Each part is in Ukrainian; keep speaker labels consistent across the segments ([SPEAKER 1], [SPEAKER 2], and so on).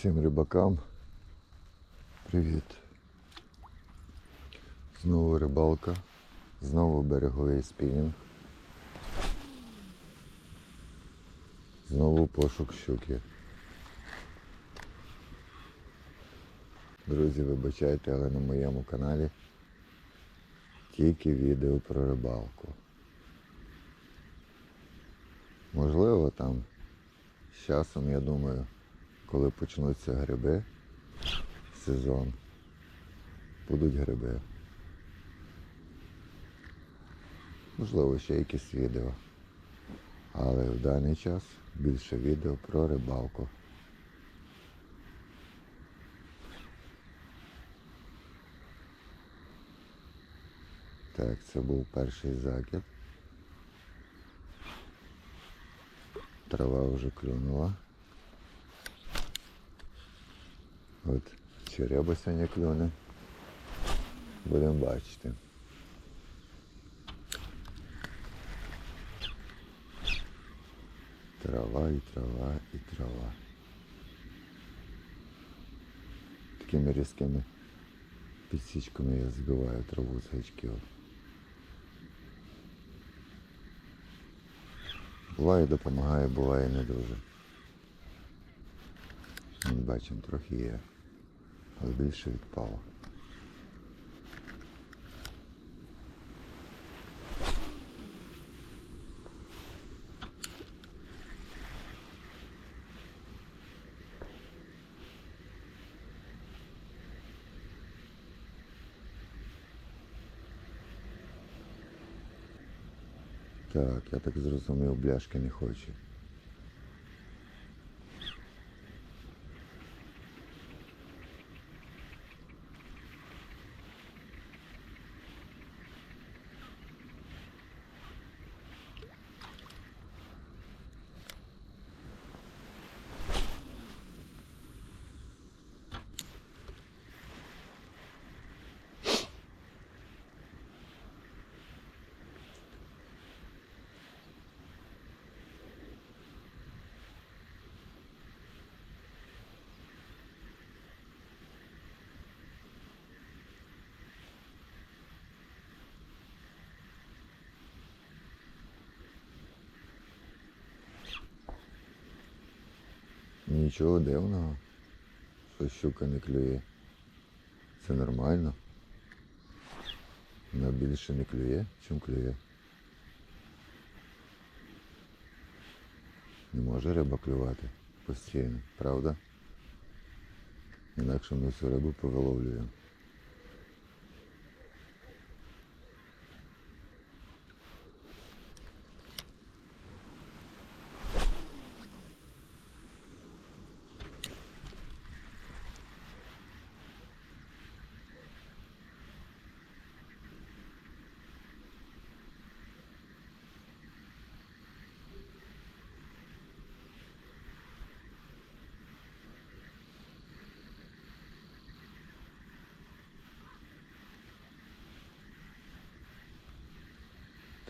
[SPEAKER 1] Всім рибакам. Привіт. Знову рибалка. Знову береговий спінінг. Знову пошук щуки. Друзі, вибачайте, але на моєму каналі тільки відео про рибалку. Можливо, там з часом, я думаю, коли почнуться гриби, сезон, будуть гриби. Можливо, ще якісь відео. Але в даний час більше відео про рибалку. Так, це був перший закид. Трава вже клюнула. От чи риба сьогодні клюне. Будемо бачити. Трава і трава і трава. Такими різкими підсічками я збиваю траву з гачків. Буває допомагає, буває не дуже. Бачимо, трохи є, але більше відпало. Так, я так зрозумів, бляшки не хоче. Нічого дивного, що щука не клює. Це нормально. Вона більше не клює, чим клює. Не може риба клювати постійно, правда? Інакше ми цю рибу повиловлюємо.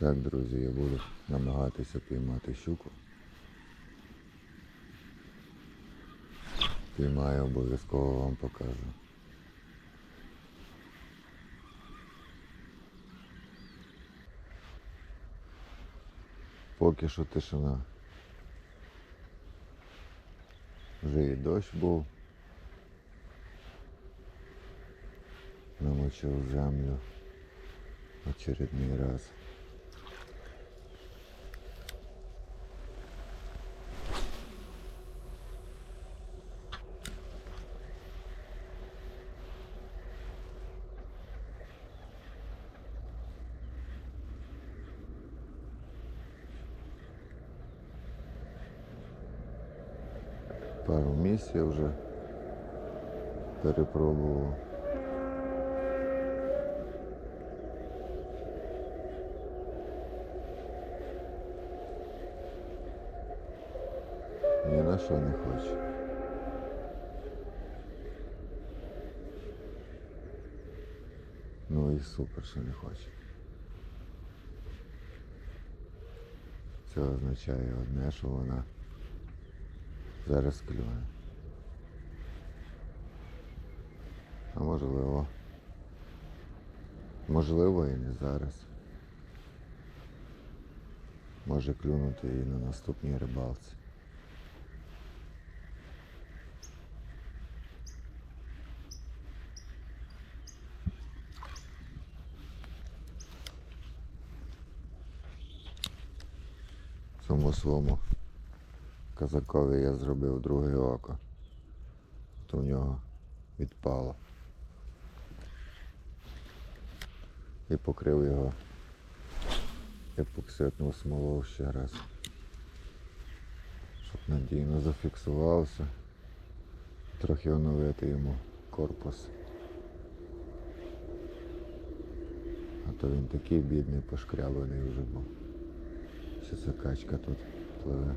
[SPEAKER 1] Так, друзі, я буду намагатися піймати щуку. Піймаю, обов'язково вам покажу. Поки що тишина. Вже і дощ був. Намочив землю очередний раз. Пару місць я вже перепробував. Ні на що не хоче. Ну і супер, що не хоче. Це означає одне, що вона зараз клює. А Можливо. Можливо і не зараз. Може клюнути і на наступній рибалці. Цьому своєму казакові я зробив друге око. То в нього відпало. І покрив його епоксидну смолою ще раз. Щоб надійно зафіксувався. Трохи оновити йому корпус. А то він такий бідний, пошкрябаний вже був. Ще ця качка тут пливе.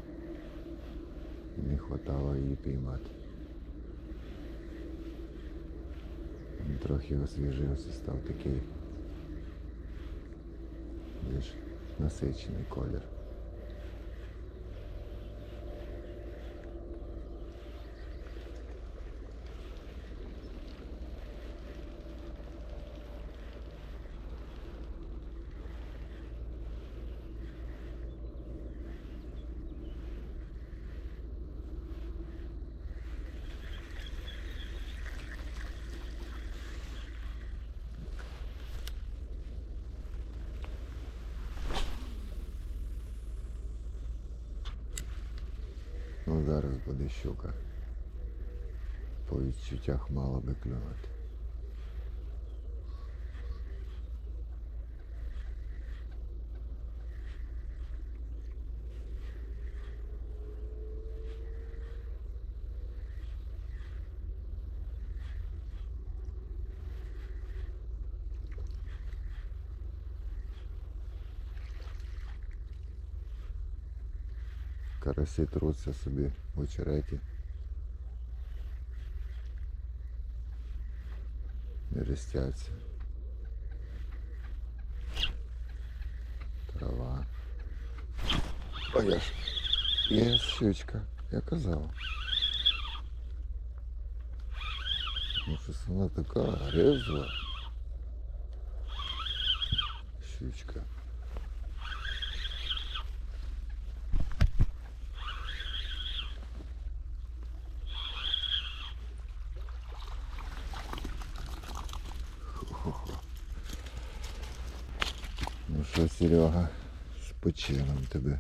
[SPEAKER 1] Хватало її піймати. Він трохи освіжився, став такий більш насичений колір. Зараз буде щука. По відчуттях мало би клюнути. Карасі труться собі в очереті. Не рестяться. Трава. Ой, я ж. Є щучка, я казав. Ну щось вона така резва. Щучка. Серега, з почином тебе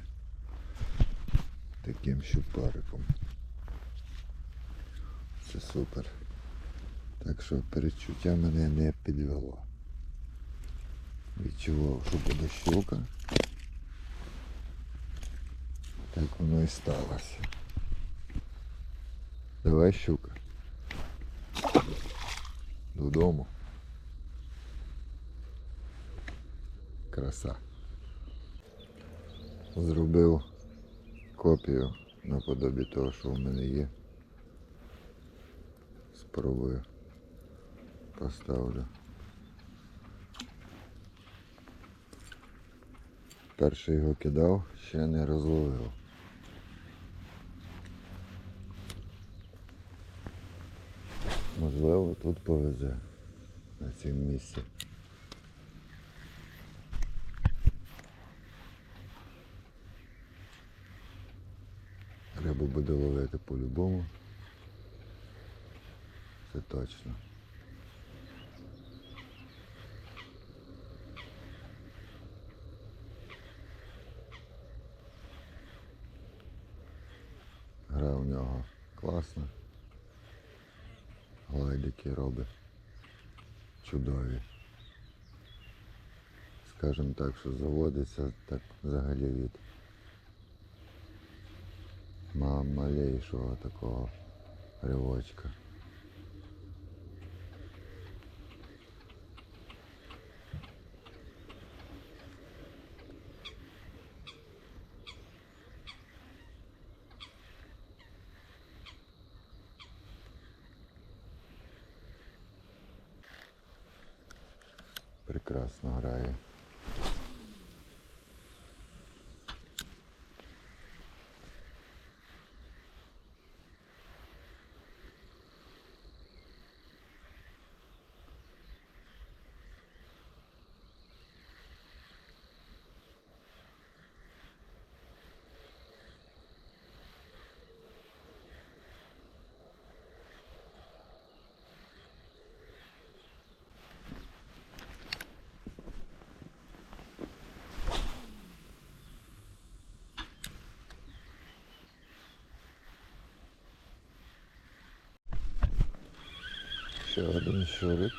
[SPEAKER 1] таким щупариком. Це супер. Так що передчуття мене не підвело. Відчував, що буде щука. Так воно і сталося. Давай щука. Додому. Краса. Зробив копію наподобі того, що в мене є. Спробую. Поставлю. Перший його кидав, ще не розловив. Можливо, тут повезе на цьому місці. Треба буде ловити по-любому. Це точно. Гра у нього класна. Глайдики робить. Чудові. Скажем так, що заводиться так взагалі від на малейшего такого рывочка. Прекрасно грає. Ще один щурик.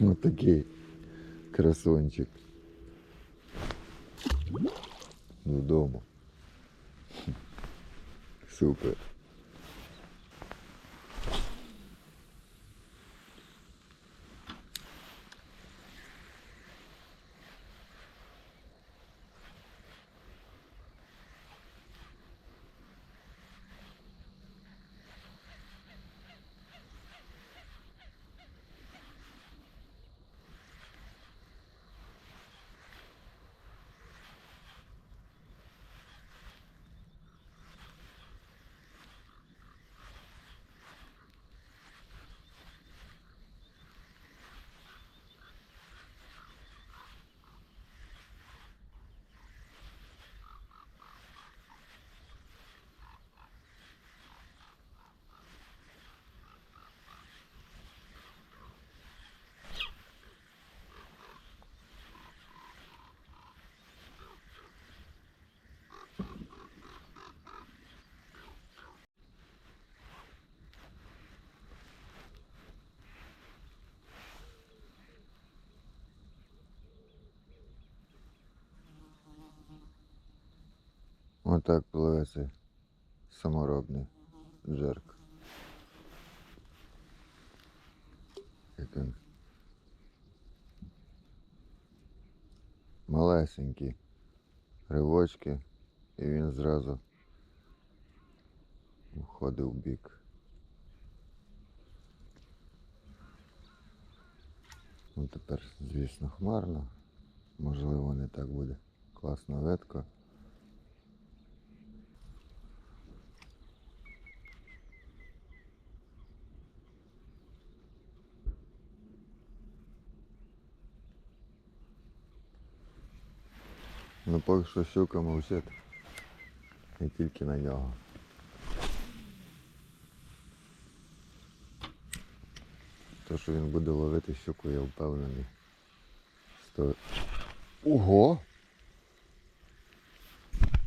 [SPEAKER 1] Ну такий красончик. Додому. Супер. Отак пливе цей саморобний джерк. Як він. Малесенькі ривочки, і він зразу уходив в бік. Ну тепер, звісно, хмарно. Можливо, не так буде класно ветко. Ну поки що щука мовчить. І тільки на нього. То, що він буде ловити щуку, я впевнений. Сто... Ого!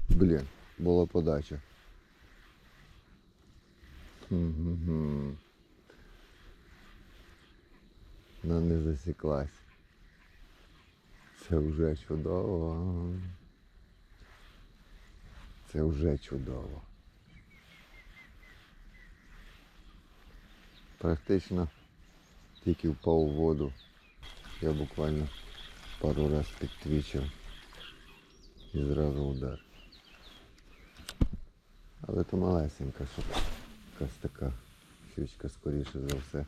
[SPEAKER 1] Блін, була подача. Хм-хм-хм. Ну не засіклась. Це вже чудово. Це вже чудово. Практично тільки впав у воду. Я буквально пару раз підтвічив і зразу удар. Але то малесенька, щоб якась така щучка скоріше за все.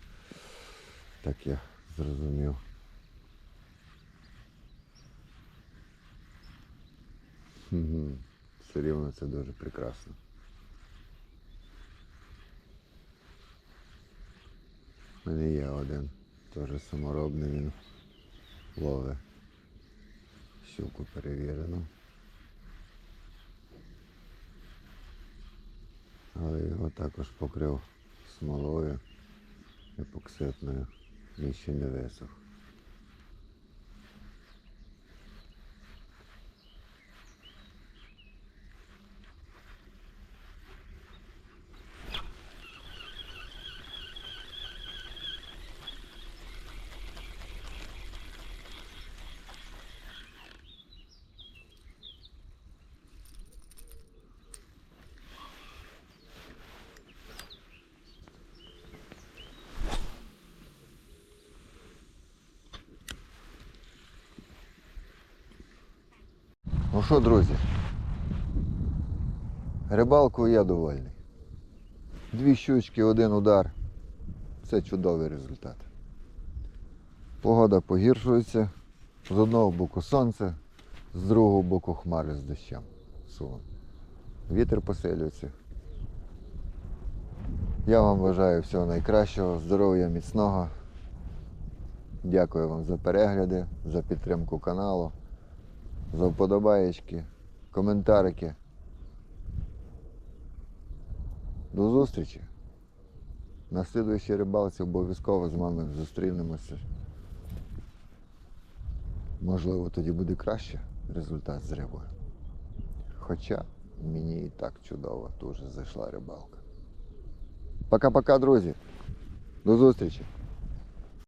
[SPEAKER 1] Так я зрозумів. Все рівно це дуже прекрасно. У мене є один теж саморобний він ловить щуку перевірену. Але його також покрив смолою епоксидною. Він ще не висох. Ну що, друзі? Рибалкою я довольний. Дві щучки, один удар. Це чудовий результат. Погода погіршується. З одного боку сонце, з другого боку хмари з дощем. Сумом. Вітер посилюється. Я вам бажаю всього найкращого, здоров'я міцного. Дякую вам за перегляди, за підтримку каналу. За вподобаєчки, коментарики. До зустрічі. На слідуючій рибалці обов'язково з вами зустрінемося. Можливо, тоді буде краще результат з рибою. Хоча мені і так чудово дуже зайшла рибалка. Пока-пока, друзі. До зустрічі.